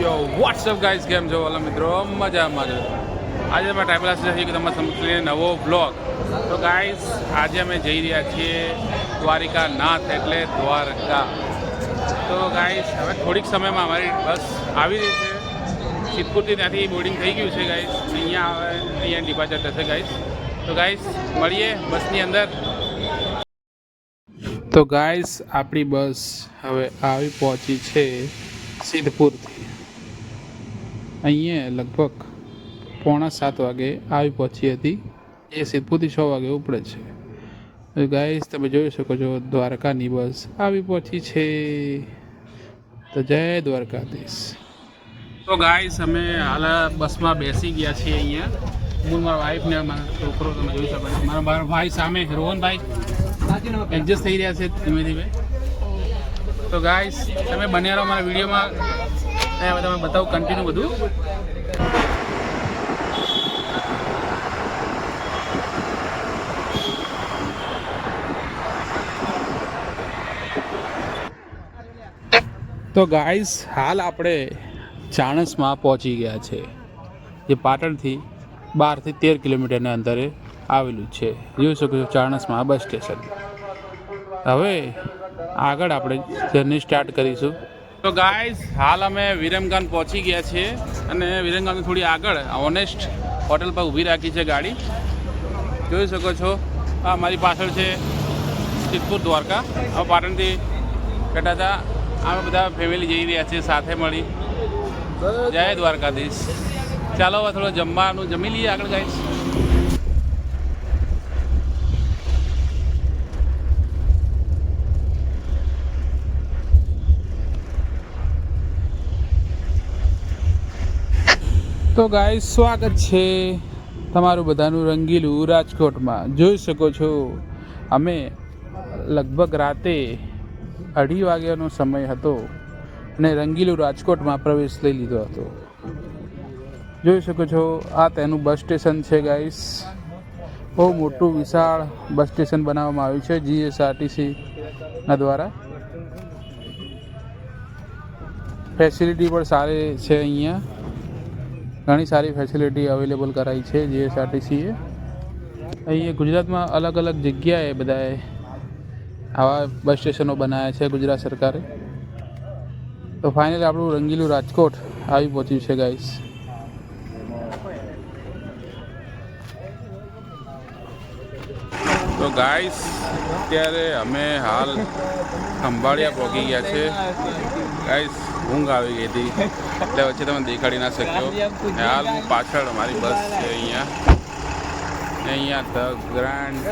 યો WhatsApp guys કેમ છો? વાલા મિત્રો, મજામાં છો આજે અમે ટ્રાઇબલ છીએ કે તમે સમક્ષ નવો બ્લોગ તો ગાઈઝ આજે અમે જઈ રહ્યા છીએ દ્વારિકા નાથ એટલે દ્વારકા. તો ગાઈઝ હવે થોડીક સમયમાં અમારી બસ આવી રહી છે. સિદ્ધપુરથી ત્યાંથી બોર્ડિંગ થઈ ગયું છે ગાઈઝ અહીંયા હવે અહીંયા ડિપાર્ચર થશે ગાઈઝ તો ગાઈઝ મળીએ બસની અંદર. તો ગાઈઝ આપણી બસ હવે આવી પહોંચી છે સિદ્ધપુરથી. અહીંયા લગભગ પોણા સાત વાગે આવી પહોંચી હતી. એ સિદ્ધપુરથી છ વાગે ઉપડે છે. ગાઈસ તમે જોઈ શકો છો દ્વારકાની બસ આવી પહોંચી છે. તો જય દ્વારકાધીશ. તો ગાઈસ અમે હાલ બસમાં બેસી ગયા છીએ અહીંયા. હું મારા વાઈફને મારા છોકરો, તમે જોઈ શકો છો. મારા મારા ભાઈ સામે, રોહનભાઈ એડજસ્ટ થઈ રહ્યા છે ધીમે ધીમે. તો ગાઈસ તમે બન્યા રહો મારા વિડીયોમાં. અહીંયા તમે બતાવું કન્ટિન્યુ બધું. તો ગાઈસ હાલ આપણે ચાણસમાં પહોંચી ગયા છે. જે પાટણથી બારથી તેર કિલોમીટરના અંતરે આવેલું છે. જોઈ શકો છો ચાણસમાં બસ સ્ટેશન. હવે આગળ આપણે જર્ની સ્ટાર્ટ કરીશું. તો ગાઈઝ હાલ અમે વિરમગામ પહોંચી ગયા છીએ અને વિરમગામની થોડી આગળ ઓનેસ્ટ હોટલ પર ઊભી રાખી છે ગાડી. જોઈ શકો છો, આ મારી પાછળ છે સિદ્ધપુર દ્વારકા. હવે પાટણથી બેઠા હતા અમે બધા ફેમિલી જઈ રહ્યા છીએ સાથે મળી. જય દ્વારકાધીશ. ચાલો હવે થોડું જમવાનું, જમી લઈએ આગળ ગાઈશ તો ગાય સ્વાગત છે તમારું બધાનું રંગીલું રાજકોટમાં. જોઈ શકો છો, અમે લગભગ રાતે અઢી વાગ્યાનો સમય હતો અને રંગીલું રાજકોટમાં પ્રવેશ લઈ લીધો હતો. જોઈ શકો છો, આ તેનું બસ સ્ટેશન છે ગાઈસ બહુ મોટું, વિશાળ બસ સ્ટેશન બનાવવામાં આવ્યું છે જીએસઆરટીસીના દ્વારા. ફેસિલિટી પણ સારી છે અહીંયા. ઘણી સારી ફેસિલિટી અવેલેબલ કરાઈ છે જીએસઆરટીસીએ અહીંયા ગુજરાતમાં અલગ અલગ જગ્યાએ બધાએ આવા બસ સ્ટેશનો બનાવ્યા છે ગુજરાત સરકારે. તો ફાઇનલી આપણું રંગીલું રાજકોટ આવી પહોંચ્યું છે ગાઈસ ગાઈસ, અત્યારે અમે હાલ ખંભાળિયા પહોંચી ગયા છે. ગાઈસ, ઊંઘ આવી ગઈ હતી. એટલે વચ્ચે તમે દેખાડી ના શક્યો. હાલ હું પાછળ, મારી બસ છે અહીંયા. અહીંયા ધ ગ્રાન્ડ.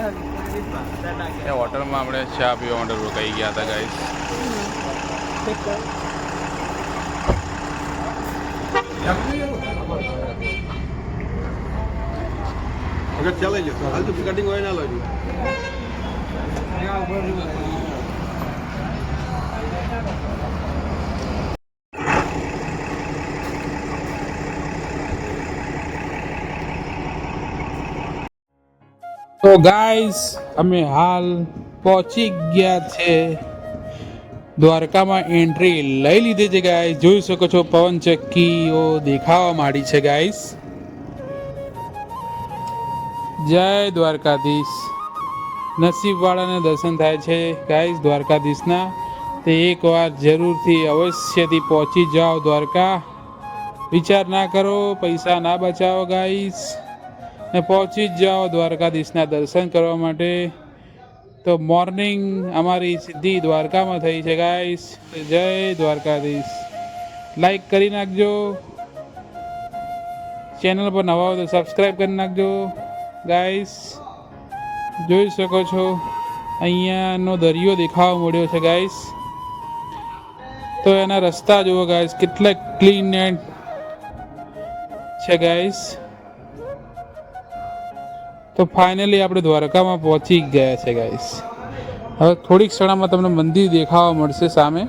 એ હોટલમાં આપણે ચા પીવા માટે રોકાઈ ગયા હતા, ગાઈસ. અગર ચાલે છે. હાલ તો કટિંગ હોય ના લાગ્યું. તો ગાઈસ અમે હાલ પહોંચી ગયા છે દ્વારકામાં એન્ટ્રી લઈ લીધી છે ગાઈસ જોઈ શકો છો પવન ચક્કીઓ દેખાવા માંડી છે ગાઈસ જય દ્વારકાધીશ. નસીબવાળાને દર્શન થાય છે. ગાઈસ, દ્વારકાધીશના, તે એકવાર જરૂરથી અવશ્યથી પહોંચી જાઓ દ્વારકા. વિચાર ના કરો, પૈસા ના બચાવો, ગાઈસ. ને પહોંચી જ જાઓ દ્વારકાધીશના દર્શન કરવા માટે. તો મોર્નિંગ અમારી સીધી દ્વારકામાં થઈ છે, ગાઈસ. જય દ્વારકાધીશ. લાઈક કરી નાખજો. ચેનલ પર નવા હોય તો સબસ્ક્રાઈબ કરી નાખજો. ગાઈસ જોઈ શકો છો, અહીંયાનો દરિયો દેખાવા મળ્યો છે ગાઈસ તો એના રસ્તા જુઓ ગાઈસ કેટલા ક્લીન એન્ડ છે ગાઈસ તો ફાઇનલી આપણે દ્વારકામાં પહોંચી ગયા છે ગાઈસ હવે થોડીક ક્ષણમાં તમને મંદિર દેખાવા મળશે સામે.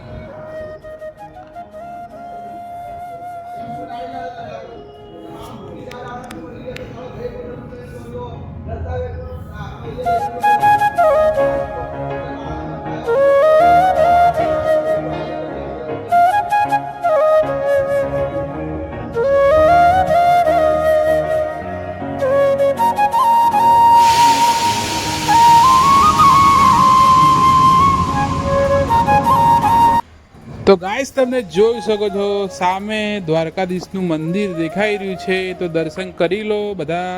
તો ગાઈસ, તમે જોઈ શકો છો, સામે દ્વારકાધીશનું મંદિર દેખાઈ રહ્યું છે. તો દર્શન કરી લો બધા.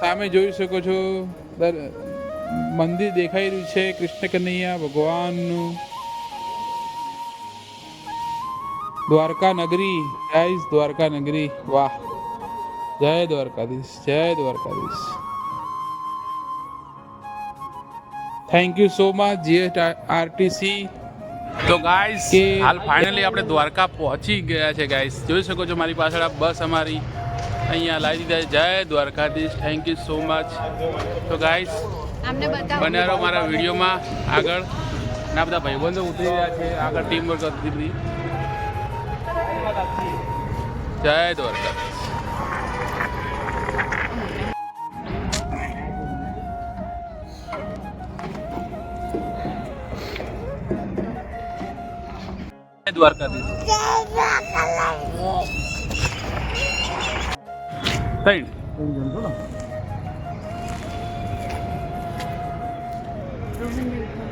સામે જોઈ શકો છો મંદિર દેખાઈ રહ્યું છે કૃષ્ણ કનૈયા ભગવાનનું. દ્વારકા નગરી જય દ્વારકા નગરી વાહ. જય દ્વારકાધીશ જય Dwarkadhish. Thank you so much GSRTC તો ગાઈસ હાલ ફાઇનલી આપણે દ્વારકા પહોંચી ગયા છે ગાઈસ જોઈ શકો છો મારી પાછળ આ બસ અમારી અહીંયા લાવી દીધા જય Dwarkadhish. Thank you so much તો ગાઈસ બન્યા રહો મારા વિડીયોમાં આગળ. ના બધા ભાઈબંધો ઉતરી રહ્યા છે. આગળ ટીમ વર્ક હતી બધી. જય દ્વારકાધીશ. જય દ્વારકાધીશ ત્રણ